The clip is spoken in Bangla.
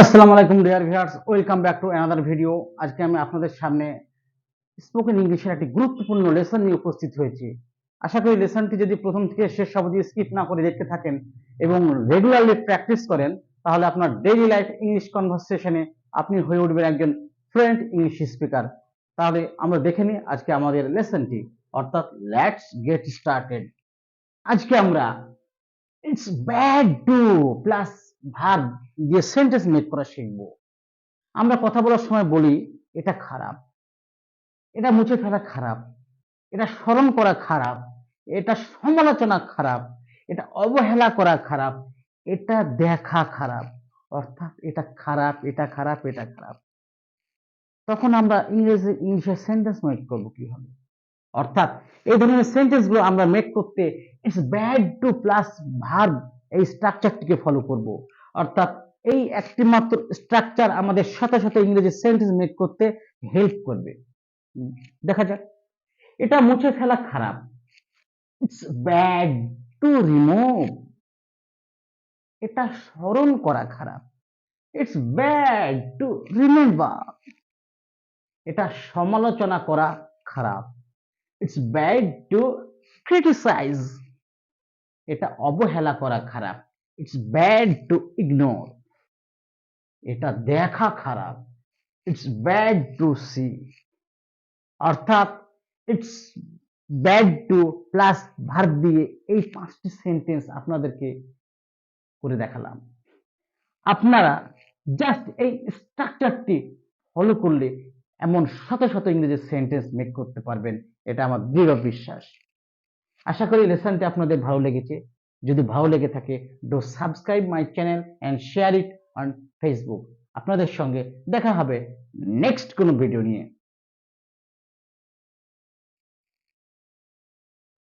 আসসালামু আলাইকুম dear viewers welcome back to another video আজকে আমি আপনাদের সামনে স্পোকেন ইংলিশের একটি গুরুত্বপূর্ণ লেসন নিয়ে উপস্থিত হয়েছি। আশা করি লেসনটি যদি প্রথম থেকে শেষ অবধি স্কিপ না করে দেখতে থাকেন এবং রেগুলারলি প্র্যাকটিস করেন, তাহলে আপনার ডেইলি লাইফ ইংলিশ কনভারসেশনে আপনি হয়ে উঠবেন একজন ফ্লুয়েন্ট ইংলিশ স্পিকার তাহলে আমরা দেখে নিই আজকে আমাদের লেসনটি অর্থাৎ লেটস গেট স্টার্টেড আজকে আমরা it's bad to plus verb দিয়ে সেন্টেন্স মেক করা শিখব। আমরা কথা বলার সময় বলি, এটা খারাপ। এটা মুছে ফেলা খারাপ। এটা স্মরণ করা খারাপ। এটা সমালোচনা খারাপ। এটা অবহেলা করা খারাপ। এটা দেখা খারাপ। অর্থাৎ এটা খারাপ এটা খারাপ এটা খারাপ। তখন আমরা ইংরেজি ইংলিশের সেন্টেন্স মেক করব কীভাবে? অর্থাৎ এই ধরনের সেন্টেন্সগুলো আমরা মেক করতে it's bad to plus verb এই স্ট্রাকচারটিকে ফলো করব। অর্থাৎ এই একটি মাত্র স্ট্রাকচার আমাদের সাথে সাথে ইংরেজি সেন্টেন্স মেক করতে হেল্প করবে। দেখা যাক। এটা মুছে ফেলা খারাপ। ইটস ব্যাড টু রিমুভ এটা স্মরণ করা খারাপ। ইটস ব্যাড টু রিমেম্বার এটা সমালোচনা করা খারাপ। ইটস ব্যাড টু ক্রিটিসাইজ এটা অবহেলা করা খারাপ। ইটস ব্যাড টু ইগনোর এটা দেখা খারাপ। ইটস ব্যাড টু সি অর্থাৎ it's bad to plus verb দিয়ে এই পাঁচটি সেন্টেন্স আপনাদেরকে করে দেখালাম। আপনারা জাস্ট এই স্ট্রাকচারটি ফলো করলে এমন শত শত ইংরেজি সেন্টেন্স মেক করতে পারবেন। এটা আমার দৃঢ় বিশ্বাস। আশা করি লেসনটি আপনাদের ভালো লেগেছে। যদি ভালো লেগে থাকে do subscribe my channel and share it on Facebook আপনাদের সঙ্গে দেখা হবে নেক্সট কোনো ভিডিও নিয়ে।